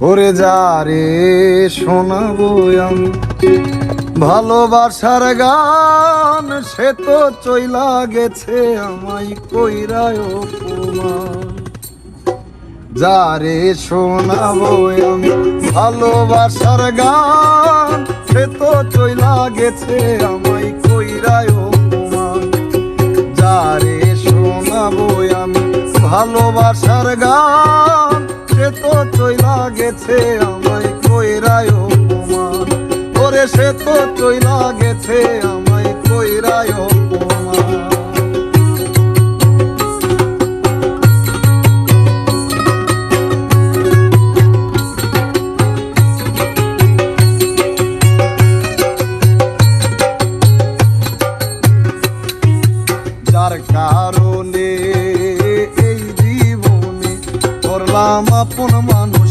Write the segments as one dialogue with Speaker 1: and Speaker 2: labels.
Speaker 1: ওরে যা রে শোনাবো আমি। ভালোবাসার গান, সে তো চইলা গেছে আমায় কইরায় অপমান। যারে শোনাবো আমি। ভালোবাসার গান, সে তো চইলা গেছে আমায় কইরায় অপমান। যারে শোনাবো আমি। ভালোবাসার গান গেছে আমায় কইরায় অপমান ওরে সে তো চইলা গেছে আমায় কইরায় অপমান কারণে এই জীবনে করলাম আপন মানুষ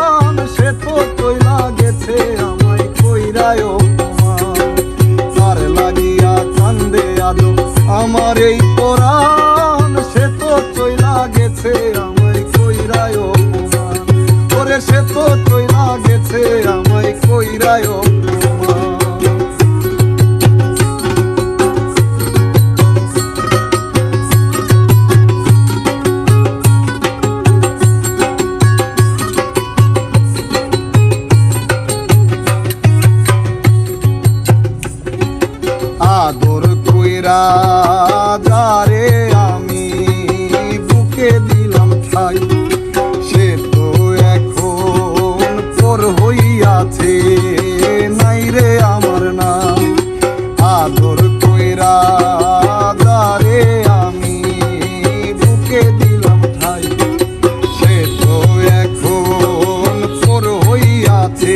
Speaker 1: অপমান তার লাগিয়া কান্দে আজো আমার এই পরাণ, সে তো তৈলা গেছে, আমায় কইরায় ওরে, সে তো তৈলা গেছে, আমায় কইরায় আদর কইরা যারে আমি বুকে দিলাম ঠাই, সে তো এখন পর হইয়াছে, নাই রে আমার নাম। আদর কইরা যারে আমি বুকে দিলাম ঠাই, সে তো এখন পর হইয়াছে।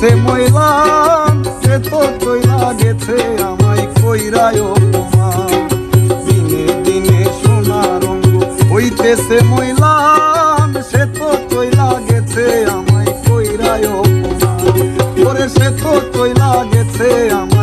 Speaker 1: হইতেছে ময়লান সে তো তৈলা গেছে আমায় কইরায় দিনে দিনে সোনা হইতেছে ময়লান সে তো তৈলা গেছে আমায় কইরায় ওরে সে তো তৈলা গেছে আমায়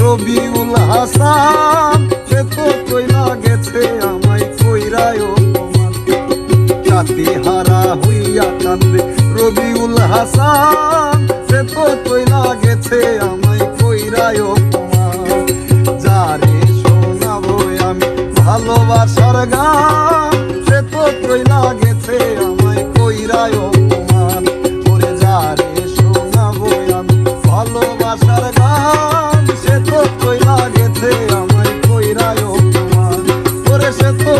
Speaker 1: রবিউল হাসান সে তো কইলা গেছে আমায় কইরায় সাথী হারা হইয়া কান্দে রবিউল হাসান সে তো কইলা গেছে আমায় কইরায় অপমান শোনাবো আমি ভালোবাসার গান সে তো কইলা গেছে আমায় কইরায়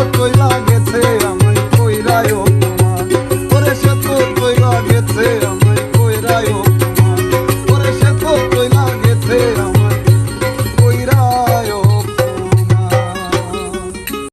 Speaker 1: estoy